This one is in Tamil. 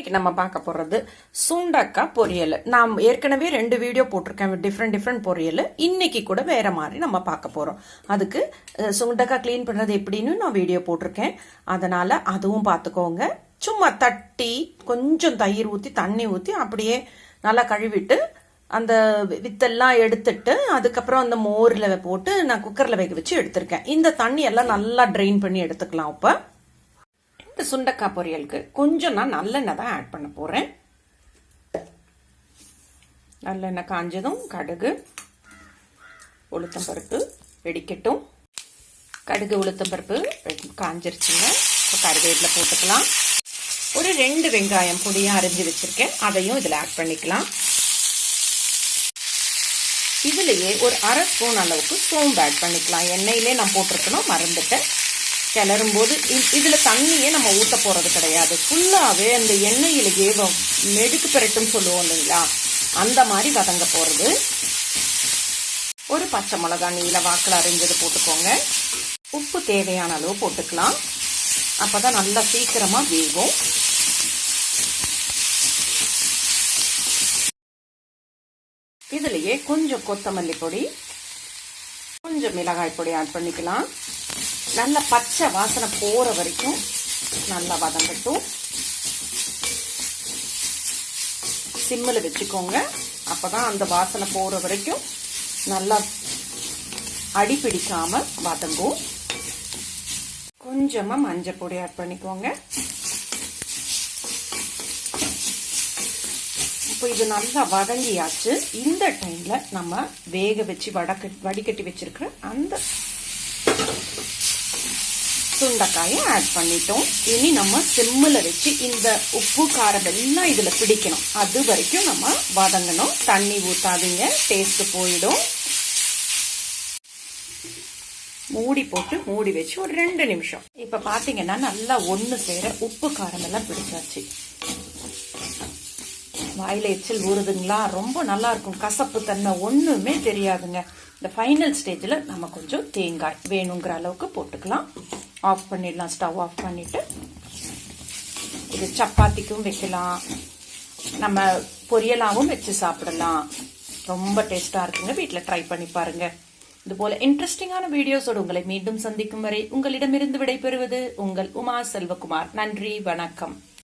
இன்னைக்கு நம்ம பார்க்க போறது சுண்டக்காய் பொரியல். நான் ஏற்கனவே ரெண்டு வீடியோ போட்டிருக்கேன் டிஃப்ரெண்ட் டிஃப்ரெண்ட் பொரியல். இன்னைக்கு கூட வேற மாதிரி நம்ம பார்க்க போறோம். அதுக்கு சுண்டக்காய் க்ளீன் பண்றது எப்படின்னு நான் வீடியோ போட்டிருக்கேன். அதனால அதுவும் பார்த்துக்கோங்க. சும்மா தட்டி கொஞ்சம் தயிர் ஊற்றி தண்ணி ஊற்றி அப்படியே நல்லா கழுவிட்டு அந்த வித்தெல்லாம் எடுத்துட்டு அதுக்கப்புறம் அந்த மோரில் போட்டு நான் குக்கரில் வேக வச்சு எடுத்திருக்கேன். இந்த தண்ணி எல்லாம் நல்லா ட்ரெயின் பண்ணி எடுத்துக்கலாம் இப்போ. சுண்டக்காய் பொரியலுக்கு கொஞ்சம் நான் நல்லெண்ணெய் தான் ஆட் பண்ண போகிறேன் நல்லெண்ணெய் காஞ்சதும் கடுகு உளுத்தம் பருப்பு வெடிக்கட்டும். கடுகு உளுத்தம்பருப்பு பருப்பு காஞ்சிருச்சுங்க. இப்போ கருவேப்பிலை போட்டுக்கலாம். ஒரு ரெண்டு வெங்காயம் பொடியாக அரிஞ்சு வச்சுருக்கேன். அதையும் இதில் ஆட் பண்ணிக்கலாம். இதுலேயே ஒரு அரை ஸ்பூன் அளவுக்கு சோம்பு ஆட் பண்ணிக்கலாம். எண்ணெயிலே நான் போட்டிருக்கணும் மறந்துட்டேன். கிளறும் போது இதில் தண்ணியே நம்ம ஊற்ற போகிறது கிடையாது. ஃபுல்லாகவே அந்த எண்ணெயிலேயே மெழுக்கு பெரட்டுன்னு சொல்லுவோம் இல்லைங்களா? அந்த மாதிரி வதங்க போகிறது ஒரு பச்சை மிளகா நீல வாக்கில் அரிஞ்சது போட்டுக்கோங்க. உப்பு தேவையான அளவு போட்டுக்கலாம். அப்போ தான் நல்லா சீக்கிரமாக வேகும். இதுலயே கொஞ்சம் கொத்தமல்லி பொடி கொஞ்சம் மிளகாய் பொடி ஆட் பண்ணிக்கலாம். நல்ல பச்சை வாசனை போற வரைக்கும் நல்லா வதங்கட்டும். சிம்மில் வச்சுக்கோங்க. அப்பதான் அந்த வாசனை போற வரைக்கும் நல்லா அடி பிடிக்காம வதங்கும். கொஞ்சமா மஞ்சள் பொடி ஆட் பண்ணிக்கோங்க. இப்போ இது நல்லா வதங்கியாச்சு. இந்த டைம்ல நம்ம வேக வச்சு வடக்க வடிகட்டி வச்சிருக்கிற அந்த சுண்டைக்காயை ஆட் பண்ணிட்டோம். இனி நம்ம சிம்மில் வச்சு இந்த உப்பு காரம் எல்லாம் இதில் பிடிக்கணும். அது வரைக்கும் நம்ம வதங்கணும். தண்ணி ஊற்றாதீங்க டேஸ்ட் போயிடும். மூடி போட்டு மூடி வச்சு ஒரு ரெண்டு நிமிஷம். இப்போ பார்த்தீங்கன்னா நல்லா ஒன்று சேர உப்பு காரம் எல்லாம் பிடிச்சாச்சு. வாயில எச்சில் ஊறுதுங்களா? ரொம்ப நல்லா இருக்கும். கசப்பு தன்மை ஒண்ணுமே தெரியாதுங்க. இந்த ஃபைனல் ஸ்டேஜில் நம்ம கொஞ்சம் தேங்காய் வேணுங்கிற அளவுக்கு போட்டுக்கலாம். ஆஃப் பண்ணிடலாம் ஸ்டவ் ஆஃப் பண்ணிவிட்டு இது சப்பாத்திக்கும் வைக்கலாம். நம்ம பொரியலாகவும் வச்சு சாப்பிடலாம். ரொம்ப டேஸ்ட்டாக இருக்குங்க. வீட்டில் ட்ரை பண்ணி பாருங்கள் இதுபோல் இன்ட்ரெஸ்டிங்கான வீடியோஸோடு உங்களை மீண்டும் சந்திக்கும் வரை உங்களிடமிருந்து விடைபெறுவது உங்கள் உமா செல்வகுமார். நன்றி வணக்கம்.